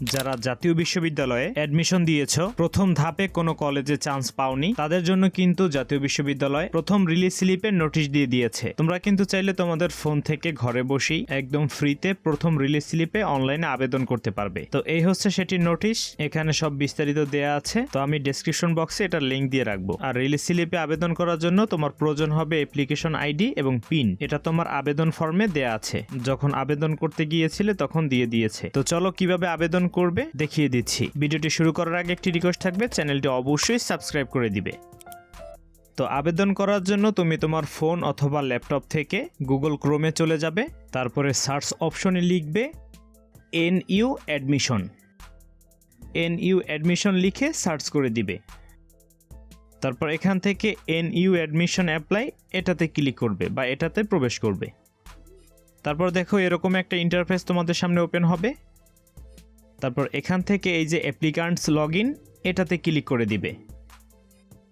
যারা জাতীয় বিশ্ববিদ্যালয়ে অ্যাডমিশন দিয়েছ, প্রথম ধাপে কোনো কলেজে চান্স পাওনি, তাদের জন্য কিন্তু জাতীয় বিশ্ববিদ্যালয় প্রথম রিলিজ স্লিপের নোটিশ দিয়ে দিয়েছে। তোমরা কিন্তু চাইলে তোমাদের ফোন থেকে ঘরে বসেই একদম ফ্রিতে প্রথম রিলিজ স্লিপে অনলাইনে আবেদন করতে পারবে। তো এই হচ্ছে সেটির নোটিশ এখানে সব বিস্তারিত দেয়া আছে। তো আমি ডেসক্রিপশন বক্সে এটা লিঙ্ক দিয়ে রাখব। আর রিলিজ স্লিপে আবেদন করার জন্য তোমার প্রয়োজন হবে অ্যাপ্লিকেশন আইডি এবং পিন এটা তোমার আবেদন ফর্মে দেয়া আছে। যখন আবেদন করতে গিয়েছিলে তখন দিয়ে দিয়েছে। তো চলো কীভাবে আবেদন করবে, দেখিয়ে দিচ্ছি। ভিডিওটি শুরু করার আগে একটি রিকোয়েস্ট থাকবে, চ্যানেলটি অবশ্যই সাবস্ক্রাইব করে দিবে। তো আবেদন করার জন্য তুমি তোমার ফোন অথবা ল্যাপটপ থেকে গুগল ক্রোমে চলে যাবে, তারপরে সার্চ অপশনে লিখবে N U admission N U admission লিখে সার্চ করে দিবে। তারপর এখান থেকে এন ইউ অ্যাডমিশন অ্যাপ্লাই এটাতে ক্লিক করবে বা এটাতে প্রবেশ করবে। তারপর দেখো এরকম একটা ইন্টারফেস তোমাদের সামনে ওপেন হবে। তারপর এখান থেকে এই যে অ্যাপ্লিকান্টস লগ ইন এটাতে ক্লিক করে দিবে।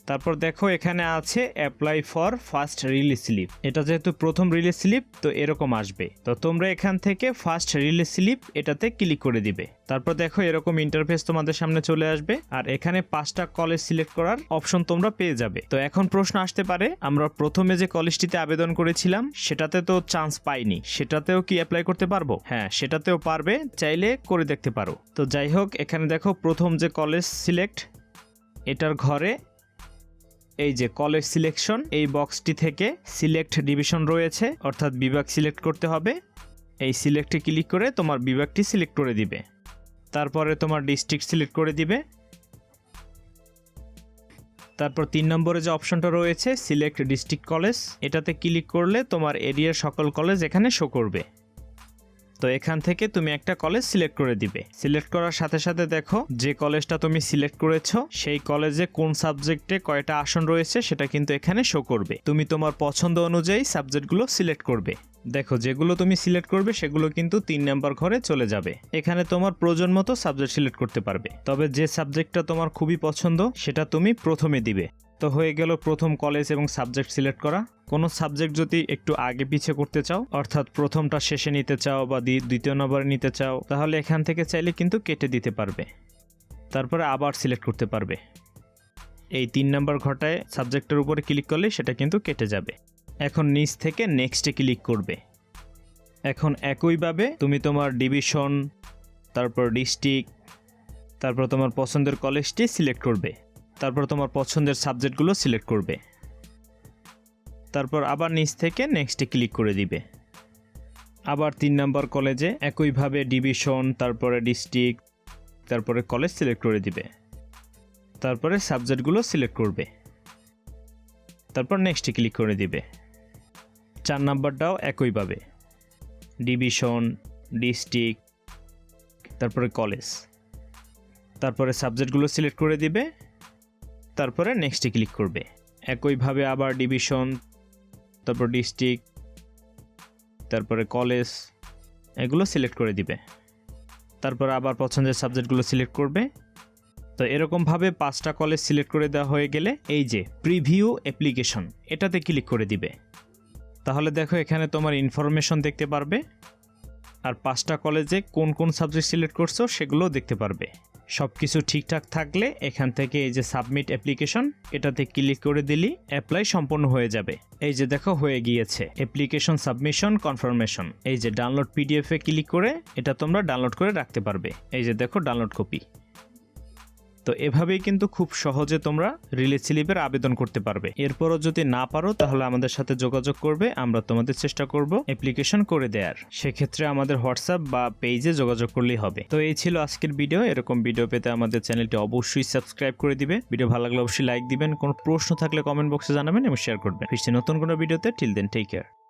তারপর দেখো এখানে আছে apply for first release slip এটা যেহেতু প্রথম রিলিজ স্লিপ তো এরকম আসবে। তো তোমরা এখান থেকে ফার্স্ট রিলিজ স্লিপ এটাতে ক্লিক করে দিবে। তারপর দেখো এরকম ইন্টারফেস তোমাদের সামনে চলে আসবে। আর এখানে পাঁচটা কলেজ সিলেক্ট করার অপশন তোমরা পেয়ে যাবে। তো এখন প্রশ্ন আসতে পারে, আমরা প্রথমে যে কলেজটিতে আবেদন করেছিলাম, সেটাতে তো চান্স পাইনি। সেটাতেও কি অ্যাপ্লাই করতে পারব? হ্যাঁ সেটাতেও পারবে, চাইলে করে দেখতে পারো। তো যাই হোক, এখানে দেখো প্রথম যে কলেজ সিলেক্ট এটার ঘরে এই যে কলেজ সিলেকশন, এই বক্সটি থেকে সিলেক্ট ডিভিশন রয়েছে, অর্থাৎ বিভাগ সিলেক্ট করতে হবে। এই সিলেক্টে ক্লিক করে তোমার বিভাগটি সিলেক্ট করে দিবে। তারপরে তোমার ডিস্ট্রিক্ট সিলেক্ট করে দিবে। তারপর তিন নম্বরে যে অপশনটা রয়েছে, সিলেক্ট ডিস্ট্রিক্ট কলেজ, এটাতে ক্লিক করলে তোমার এরিয়ার সকল কলেজ এখানে শো করবে। তো এখান থেকে তুমি একটা কলেজ সিলেক্ট করে দিবে। সিলেক্ট করার সাথে সাথে দেখো, যে কলেজটা তুমি সিলেক্ট করেছ, সেই কলেজে কোন সাবজেক্টে কয়টা আসন রয়েছে, সেটা কিন্তু এখানে শো করবে। তুমি তোমার পছন্দ অনুযায়ী সাবজেক্টগুলো সিলেক্ট করবে। দেখো, যেগুলো তুমি সিলেক্ট করবে, সেগুলো কিন্তু তিন নাম্বার ঘরে চলে যাবে। এখানে তোমার প্রয়োজন মতো সাবজেক্ট সিলেক্ট করতে পারবে। তবে যে সাবজেক্টটা তোমার খুবই পছন্দ, সেটা তুমি প্রথমে দিবে। তো হয়ে গেল প্রথম কলেজ এবং সাবজেক্ট সিলেক্ট করা। কোনো সাবজেক্ট যদি একটু আগে পিছিয়ে করতে চাও, অর্থাৎ প্রথমটা শেষে নিতে চাও বা দ্বি- দ্বিতীয় নম্বরে নিতে চাও, তাহলে এখান থেকে চাইলে কিন্তু কেটে দিতে পারবে। তারপরে আবার সিলেক্ট করতে পারবে। এই তিন নম্বর ঘটায় সাবজেক্টের উপরে ক্লিক করলে সেটা কিন্তু কেটে যাবে। এখন নিচ থেকে নেক্সটে ক্লিক করবে। এখন একইভাবে তুমি তোমার ডিভিশন তারপর ডিস্ট্রিক্ট তারপর তোমার পছন্দের কলেজটি সিলেক্ট করবে। তারপর তোমার পছন্দের সাবজেক্টগুলো সিলেক্ট করবে। তারপর আবার নিচ থেকে নেক্সটে ক্লিক করে দিবে। আবার তিন নম্বর কলেজে একইভাবে ডিভিশন তারপরে ডিস্ট্রিক্ট তারপরে কলেজ সিলেক্ট করে দিবে। তারপরে সাবজেক্টগুলো সিলেক্ট করবে। তারপর নেক্সটে ক্লিক করে দিবে। চার নাম্বারটাও একইভাবে। ডিভিশন ডিস্ট্রিক্ট তারপরে কলেজ তারপরে সাবজেক্টগুলো সিলেক্ট করে দিবে। তারপরে নেক্সটে ক্লিক করবে। একইভাবে আবার ডিভিশন তারপর ডিস্ট্রিক্ট তারপরে কলেজ এগুলো সিলেক্ট করে দিবে। তারপর আবার পছন্দের সাবজেক্টগুলো সিলেক্ট করবে। তো এরকমভাবে পাঁচটা কলেজ সিলেক্ট করে দেওয়া হয়ে গেলে এই যে প্রিভিউ অ্যাপ্লিকেশন এটাতে ক্লিক করে দিবে। তাহলে দেখো এখানে তোমার ইনফরমেশন দেখতে পারবে। আর পাঁচটা কলেজে কোন কোন সাবজেক্ট সিলেক্ট করছ সেগুলোও দেখতে পারবে। সব কিছু ঠিকঠাক থাকলে এখান থেকে এই যে সাবমিট অ্যাপ্লিকেশন, এটাতে ক্লিক করে দিলি, অ্যাপ্লাই সম্পূর্ণ হয়ে যাবে। এই যে দেখো, হয়ে গিয়েছে। Application submission, confirmation. এই যে ডাউনলোড পিডিএফ এ ক্লিক করে, এটা তোমরা ডাউনলোড করে রাখতে পারবে। এই যে দেখো, ডাউনলোড কপি। তো এভাবেই কিন্তু খুব সহজে তোমরা রিলিজ স্লিপের আবেদন করতে পারবে। এরপরও যদি না পারো, তাহলে আমাদের সাথে যোগাযোগ করবে, আমরা তোমাদের চেষ্টা করব অ্যাপ্লিকেশন করে দেওয়ার সেক্ষেত্রে আমাদের হোয়াটসঅ্যাপ বা পেজে যোগাযোগ করলেই হবে। তো এই ছিল আজকের ভিডিও। এরকম ভিডিও পেতে আমাদের চ্যানেলটি অবশ্যই সাবস্ক্রাইব করে দিবে। ভিডিও ভালো লাগলে অবশ্যই লাইক দিবেন। কোনো প্রশ্ন থাকলে কমেন্ট বক্সে জানাবেন এবং শেয়ার করবেন। ফিরছি নতুন কোনো ভিডিওতে। Till then take care